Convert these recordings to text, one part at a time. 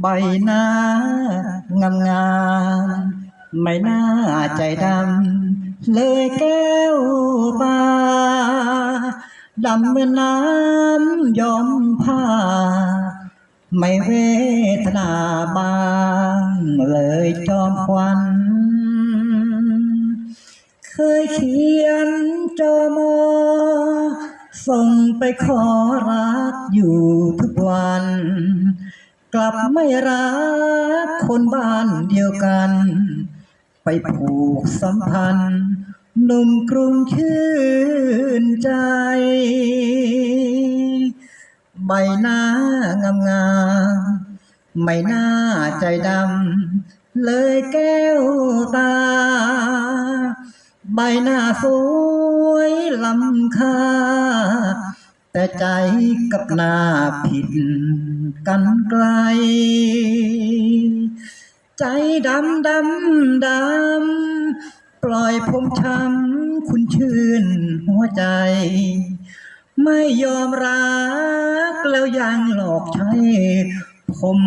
ใบหน้างามงามไม่น่าใจดำ เลยแก้วตาดำเหมือนน้ำยอมผ้า ไม่เวทนาบางเลยจอมควันเคยเขียนจอมอส่งไปขอรักอยู่ทุกวัน กลับไม่รักคนบ้านเดียวกัน ไปผูกสัมพันธ์หนุ่มกรุงชื่นใจ ใบหน้างามงามไม่น่าใจดำ เลยแก้วตา ใบหน้าสวยลำค่า แต่ใจกับหน้าผิดกันไกล ใจดำดำดำ ปล่อยผมช้ำคุณชื่นหัวใจ ไม่ยอมรักแล้วยังหลอกใช้ ผม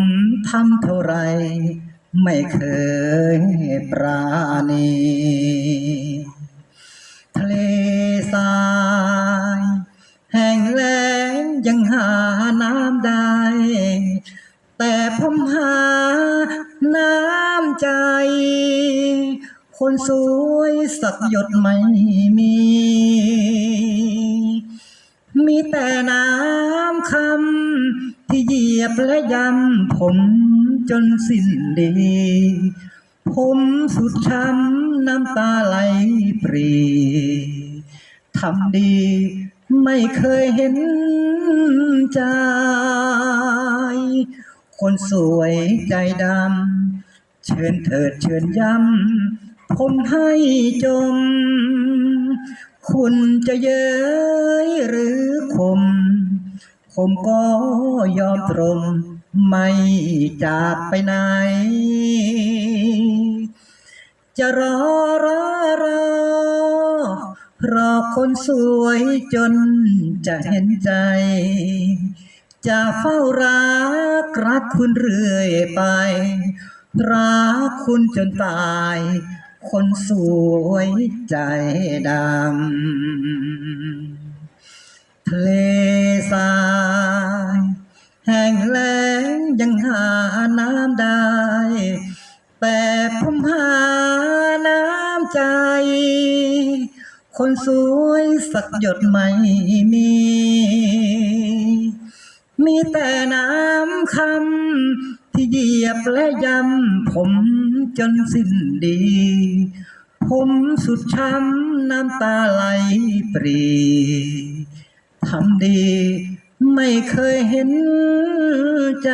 ทำเท่าไร ไม่เคยปราณี น้ำได้ แต่ผมหาน้ำใจ คนสวยสักหยดไม่มี มีแต่น้ำคำที่เหยียบและยำผมจนสิ้นดีผมสุดช้ำน้ำตาไหลปรี ทำดีไม่เคยเห็น ใจ คนสวยใจดำ เชิญเถิดเชิญย้ำผมให้จม คุณจะเย้ยหรือคมผมก็ยอมตรงไม่จากไปไหน จะรอรอรอ รอคนสวยจนจะเห็นใจ จะเฝ้ารักรักคุณเรื่อยไป รักคุณจนตาย คนสวยใจดำทะเลทราย แห้งแล้งยังหา คนสวยสักหยดไม่มี มีแต่น้ำคำที่เหยียบและยำผมจนสิ้นดี ผมสุดช้ำน้ำตาไหลปรีทำดีไม่เคยเห็นใจ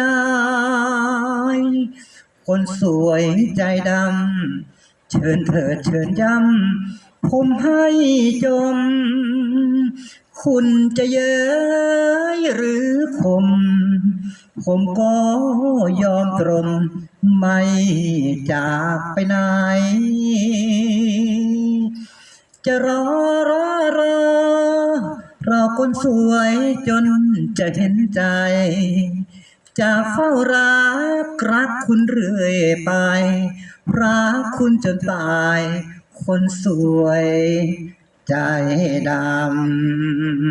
คนสวยใจดำ เชิญเถิดเชิญย้ำ ผมให้จม คุณจะเย้ยหรือคมผมก็ยอมตรงไม่จากไปไหน จะรอรอรอรอคนสวยจนจะเห็นใจ จะเฝ้ารักรักคุณเรื่อยไป รักคุณจนตาย คนสวยใจดำ